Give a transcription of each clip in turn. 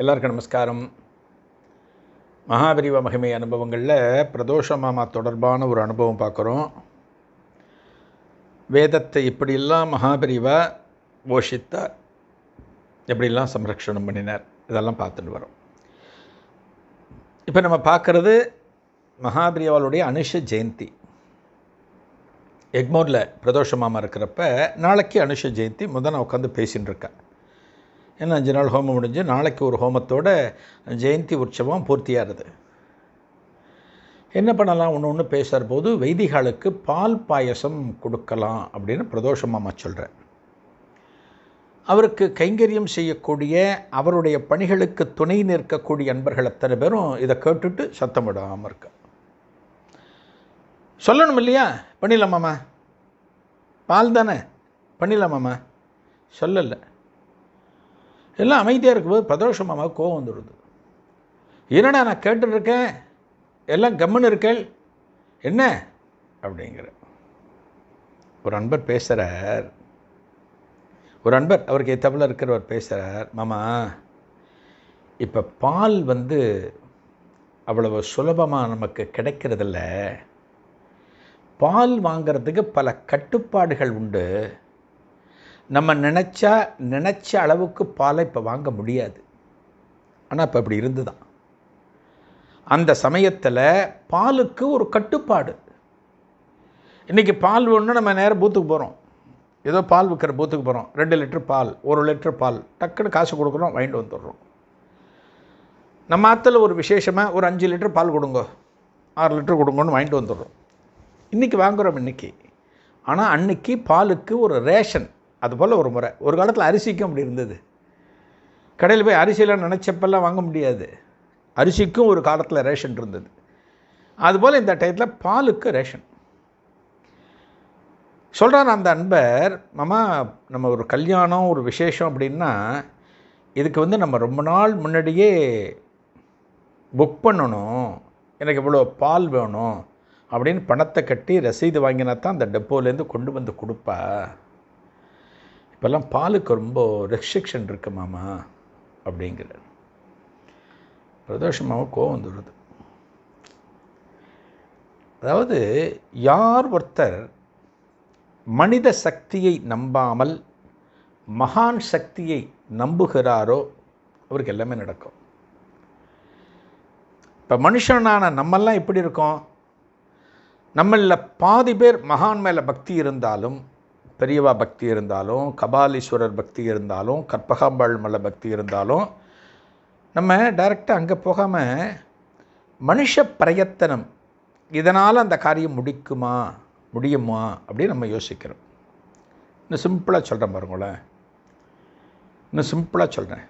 எல்லாருக்கும் நமஸ்காரம். மகாபிரிவ மகிமை அனுபவங்களில் பிரதோஷ மாமா தொடர்பான ஒரு அனுபவம் பார்க்குறோம். வேதத்தை இப்படியெல்லாம் மகாபரிவா போஷித்தார். எப்படிலாம் சம்ரக்ஷணம் பண்ணினார் இதெல்லாம் பார்த்துட்டு வரோம். இப்போ நம்ம பார்க்குறது மகாபிரியாவாளுடைய அனுஷ ஜெயந்தி. எக்மோரில் பிரதோஷ மாமா இருக்கிறப்ப நாளைக்கு அனுஷ ஜெயந்தி முதல் நான் உட்காந்து பேசின்னு இருக்கேன் ஏன்னா அஞ்சு நாள் ஹோமம் முடிஞ்சு நாளைக்கு ஒரு ஹோமத்தோட ஜெயந்தி உற்சவம் பூர்த்தியாகிறது என்ன பண்ணலாம்? ஒன்று ஒன்று பேசுகிற போது வைதிகாலுக்கு பால் பாயசம் கொடுக்கலாம் அப்படின்னு பிரதோஷமாக சொல்கிறேன் அவருக்கு கைங்கரியம் செய்யக்கூடிய அவருடைய பணிகளுக்கு துணை நிற்கக்கூடிய அன்பர்கள் அத்தனை பேரும் இதை கேட்டுட்டு சத்தம் விடாமல் இருக்க. சொல்லணும் இல்லையா? பண்ணிடலாமாம்மா பால் தானே? பண்ணிடலாமாம்மா சொல்லலை. எல்லாம் அமைதியாக இருக்கும்போது பிரதோஷ மாமா கோவம் வந்துடுது. என்னடா நான் கேட்டுருக்கேன் எல்லாம் கம்முன்னு இருக்கேள். என்ன? அப்படிங்கிற. ஒரு அன்பர் பேசுகிறார் ஒரு அன்பர் அவருக்கு எத்தப்பில் இருக்கிறவர் பேசுகிறார் மாமா இப்போ பால் வந்து அவ்வளவு சுலபமாக நமக்கு கிடைக்கிறதில்ல. பால் வாங்கிறதுக்கு பல கட்டுப்பாடுகள் உண்டு. நம்ம நினச்சா நினச்ச அளவுக்கு பாலை இப்போ வாங்க முடியாது. ஆனால் இப்போ அப்படி இருந்து தான் அந்த சமயத்தில் பாலுக்கு ஒரு கட்டுப்பாடு. இன்றைக்கி பால் ஒன்று நம்ம நேரம் பூத்துக்கு போகிறோம் ஏதோ பால் விற்கிற பூத்துக்கு போகிறோம் ரெண்டு லிட்டர் பால் ஒரு லிட்டர் பால் டக்குன்னு காசு கொடுக்குறோம் வாங்கிட்டு வந்துடுறோம். நம்ம ஆற்றுல ஒரு விசேஷமாக ஒரு அஞ்சு லிட்டர் பால் கொடுங்க. ஆறு லிட்டர் கொடுங்கன்னு வாங்கிட்டு வந்துடுறோம். இன்றைக்கி வாங்குகிறோம் இன்றைக்கி ஆனால் அன்னைக்கு பாலுக்கு ஒரு ரேஷன். அதுபோல் ஒரு முறை. ஒரு காலத்தில் அரிசிக்கும் அப்படி இருந்தது. கடையில் போய் அரிசியெல்லாம் நினச்சப்பெல்லாம் வாங்க முடியாது. அரிசிக்கும் ஒரு காலத்தில் ரேஷன் இருந்தது. அதுபோல் இந்த டயத்தில் பாலுக்கு ரேஷன். சொல்கிறார் அந்த அன்பர் மாமா நம்ம ஒரு கல்யாணம் ஒரு விசேஷம் அப்படின்னா இதுக்கு வந்து நம்ம ரொம்ப நாள் முன்னாடியே புக் பண்ணணும். எனக்கு இவ்வளோ பால் வேணும். அப்படின்னு பணத்தை கட்டி ரசீது வாங்கினா தான் அந்த டெப்போலேருந்து கொண்டு வந்து கொடுப்பா. இப்போல்லாம் பாலுக்கு ரொம்ப ரெஸ்ட்ரிக்ஷன் இருக்கு மாமா அப்படிங்கிறார். பிரதோஷமாவை கோவம் வந்துடுது. அதாவது யார் ஒருத்தர் மனித சக்தியை நம்பாமல் மகான் சக்தியை நம்புகிறாரோ அவருக்கு எல்லாமே நடக்கும். இப்போ மனுஷனான நம்மெல்லாம் எப்படி இருக்கோம்? நம்மளில் பாதி பேர் மகான் மேலே பக்தி இருந்தாலும் பெரியவா பக்தி இருந்தாலும் கபாலீஸ்வரர் பக்தி இருந்தாலும் கற்பகாம்பாள் மலை பக்தி இருந்தாலும் நம்ம டைரெக்டாக அங்கே போகாமல் மனுஷ பிரயத்தனம் இதனால் அந்த காரியம் முடிக்குமா முடியுமா அப்படின்னு நம்ம யோசிக்கிறோம். இன்னும் சிம்பிளாக சொல்கிறேன் பாருங்களேன். இன்னும் சிம்பிளாக சொல்கிறேன்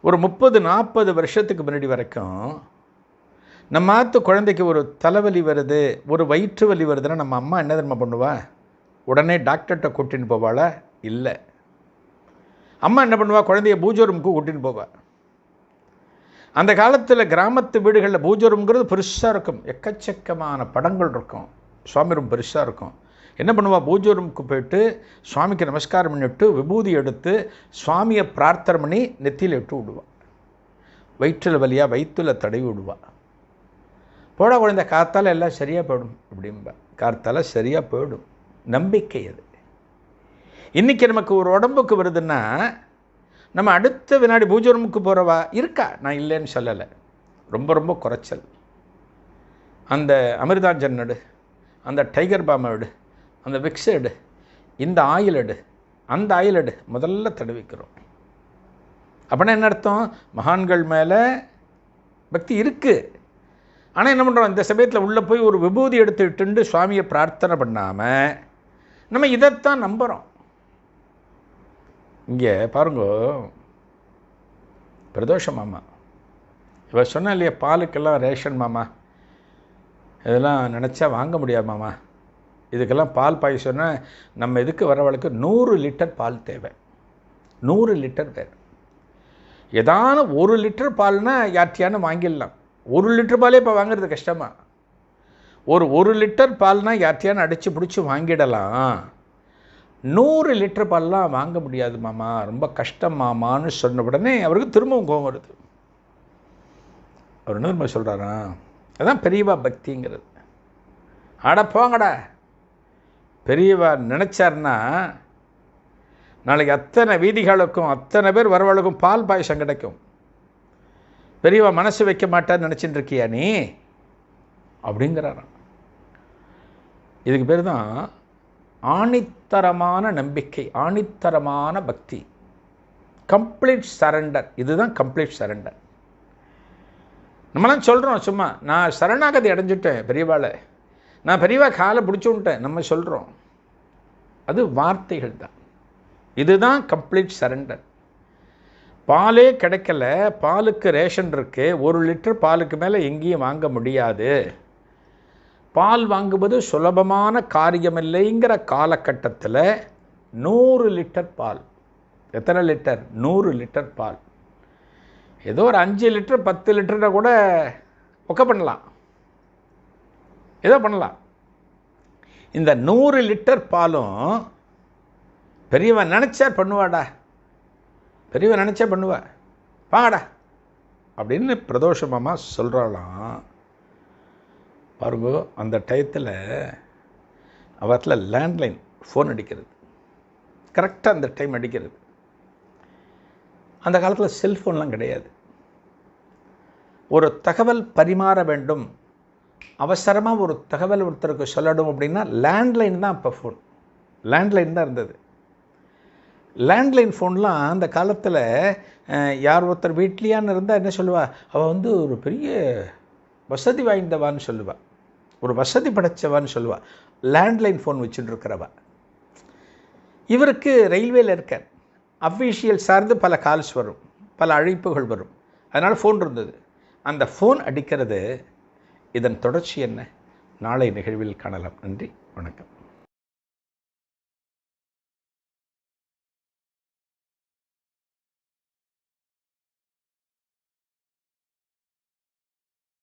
ஒரு முப்பது நாற்பது வருஷத்துக்கு முன்னாடி வரைக்கும் நம்ம ஆத்து குழந்தைக்கு ஒரு தலைவலி வருது ஒரு வயிற்று வலி வருதுன்னா நம்ம அம்மா என்ன தெரியுமா பண்ணுவா? உடனே டாக்டர்கிட்ட கூட்டின்னு போவாளா? இல்லை. அம்மா என்ன பண்ணுவா? குழந்தைய பூஜை ரூமுக்கு கூட்டின்னு போவா. அந்த காலத்தில் கிராமத்து வீடுகளில் பூஜை ரூம்ங்கிறது பெருசாக இருக்கும். எக்கச்சக்கமான படங்கள் இருக்கும். சுவாமி ரூம் பெருசாக இருக்கும். என்ன பண்ணுவா? பூஜை ரூமுக்கு போயிட்டு சுவாமிக்கு நமஸ்காரம் பண்ணிவிட்டு விபூதி எடுத்து சுவாமியை பிரார்த்தனை பண்ணி நெத்தியில் இட்டு விடுவாள் வயிற்றில் வலியாக வயிற்றில் தடவி விடுவா. போட குழந்தை காத்தால் எல்லாம் சரியாக போயிடும். அப்படிம்பா. காத்தால் சரியாக போயிடும். நம்பிக்கை அது. இன்றைக்கி நமக்கு ஒரு உடம்புக்கு வருதுன்னா நம்ம அடுத்த வினாடி பூஜை ரூமுக்கு போகிறவா இருக்கா? நான் இல்லைன்னு சொல்லலை. ரொம்ப ரொம்ப குறைச்சல். அந்த அமிர்தாஞ்சன் எடு அந்த டைகர் பாம் எடு அந்த விக்ஸ் எடு இந்த ஆயில் எடு அந்த ஆயில் எடு முதல்ல தடுவிக்கிறோம். அப்படின்னா என்ன அர்த்தம்? மகான்கள் மேலே பக்தி இருக்குது ஆனால் என்ன பண்ணுறோம் இந்த சமயத்தில் உள்ளே போய் ஒரு விபூதி எடுத்துக்கிட்டு சுவாமியை பிரார்த்தனை பண்ணாமல் நம்ம இதைத்தான் நம்புகிறோம் இங்கே பாருங்க. பிரதோஷ மாமா. இவ சொன்ன இல்லையா பாலுக்கெல்லாம் ரேஷன் மாமா. இதெல்லாம் நினச்சா வாங்க முடியாது மாமா. இதுக்கெல்லாம் பால் பாயசம்னா நம்ம இதுக்கு வரவளுக்கு நூறு லிட்டர் பால் தேவை. நூறு லிட்டர் வேறு ஏதான ஒரு லிட்டர் பால்னால் யார்ட்டியானு வாங்கிடலாம். ஒரு லிட்டர் பாலே இப்போ வாங்குறது கஷ்டமா? ஒரு ஒரு லிட்டர் பால்னால் யார்ட்டியானு அடித்து பிடிச்சி வாங்கிடலாம். நூறு லிட்டர் பால்லாம் வாங்க முடியாது மாமா. ரொம்ப கஷ்டம் மாமான்னு சொன்ன உடனே அவருக்கு திரும்பவும் கோவம் வருது. அவர் என்ன சொல்கிறாரா அதான் பெரியவா பக்திங்கிறது. ஆட போங்கடா. பெரியவா நினச்சார்னா நாளைக்கு அத்தனை வீதிகளுக்கும் அத்தனை பேர் வரவளுக்கும் பால் பாயசம் கிடைக்கும். பெரியவா மனசு வைக்க மாட்டான்னு நினச்சிட்டு இருக்கியா நீ? அப்படிங்கிறாராம். இதுக்கு பேர் தான் ஆணித்தரமான நம்பிக்கை ஆணித்தரமான பக்தி. கம்ப்ளீட் சரண்டர் இதுதான் கம்ப்ளீட் சரண்டர் நம்மளாம் சொல்கிறோம் சும்மா நான் சரணாகதி அடைஞ்சிட்டேன் பெரியவாளை. நான் பெரியவா காலை பிடிச்சி விட்டேன் நம்ம சொல்கிறோம் அது வார்த்தைகள் தான். இதுதான் கம்ப்ளீட் சரண்டர் பாலே கிடைக்கல பாலுக்கு ரேஷன் இருக்குது ஒரு லிட்டர் பாலுக்கு மேலே எங்கேயும் வாங்க முடியாது. பால் வாங்குவது சுலபமான காரியமில்லைங்கிற காலகட்டத்தில் நூறு லிட்டர் பால். எத்தனை லிட்டர்? நூறு லிட்டர் பால். ஏதோ ஒரு அஞ்சு லிட்டர் பத்து லிட்டரை கூட ஒக்க பண்ணலாம். ஏதோ பண்ணலாம். இந்த நூறு லிட்டர் பாலும் பெரியவன் நினச்சா பண்ணுவாடா. பெரியவன் நினச்சா பண்ணுவா. வாங்கடா அப்படின்னு பிரதோஷமாமா சொல்கிறாளாம் பாருங்க அந்த டயத்தில் அவத்தில் லேண்ட்லைன் ஃபோன் அடிக்கிறது. கரெக்டாக அந்த டைம் அடிக்கிறது. அந்த காலத்தில் செல்ஃபோன்லாம் கிடையாது. ஒரு தகவல் பரிமாற வேண்டும். அவசரமாக ஒரு தகவல் ஒருத்தருக்கு சொல்லணும் அப்படின்னா லேண்ட்லைன் தான் அப்போ ஃபோன். லேண்ட்லைன் தான் இருந்தது. லேண்ட்லைன் ஃபோன்லாம் அந்த காலத்தில் யார் ஒருத்தர் வீட்லையான்னு இருந்தால் என்ன சொல்லுவாள் அவள் வந்து ஒரு பெரிய வசதி வாய்ந்தவான்னு சொல்லுவாள் ஒரு வசதி படைச்சவான்னு சொல்லுவாள் லேண்ட்லைன் ஃபோன் வச்சுட்டு இருக்கிறவா இவருக்கு ரயில்வேல இருக்கார் அஃபீஷியல் சார்ந்து பல கால்ஸ் வரும். பல அழைப்புகள் வரும். அதனால் ஃபோன் இருந்தது. அந்த ஃபோன் அடிக்கிறது இதன் தொடர்ச்சி என்ன? நாளை நிகழ்வில் காணலாம். நன்றி. வணக்கம்.